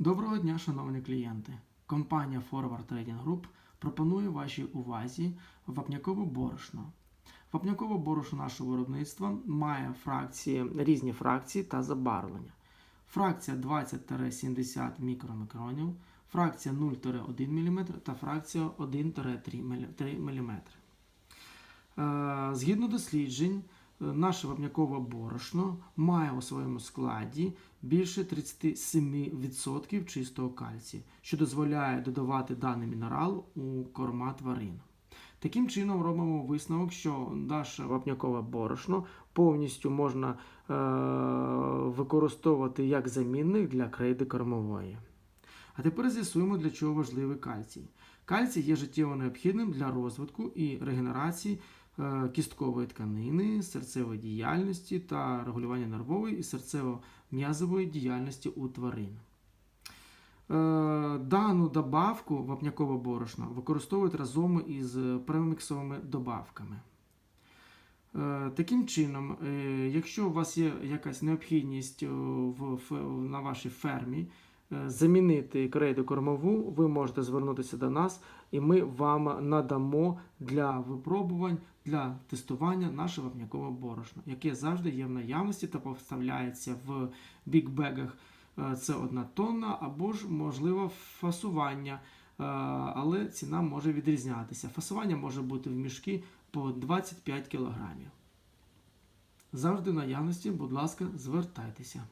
Доброго дня, шановні клієнти. Компанія Forward Trading Group пропонує вашій увазі вапнякове борошно. Вапнякове борошно нашого виробництва має фракції, різні фракції та забарвлення. Фракція 20-70 мікромікронів, фракція 0-1 мм та фракція 1-3 мм. Е, Згідно досліджень, наше вапнякове борошно має у своєму складі більше 37% чистого кальцію, що дозволяє додавати даний мінерал у корма тварин. Таким чином робимо висновок, що наше вапнякове борошно повністю можна е, використовувати як замінник для крейди кормової. А тепер з'ясуємо, для чого важливий кальцій. Кальцій є життєво необхідним для розвитку і регенерації е, кісткової тканини, серцевої діяльності та регулювання нервової і серцево-м'язової діяльності у тварин. Е, Дану добавку вапнякове борошно використовують разом із преміксовими добавками. Е, Таким чином, якщо у вас є якась необхідність на вашій фермі замінити крейду кормову, ви можете звернутися до нас, і ми вам надамо для випробувань, для тестування наше вапнякове борошно, яке завжди є в наявності та поставляється в бікбегах. Е, Це одна тонна або ж можливо фасування, е, але ціна може відрізнятися. Фасування може бути в мішки по 25 кг. Завжди в наявності, будь ласка, звертайтеся.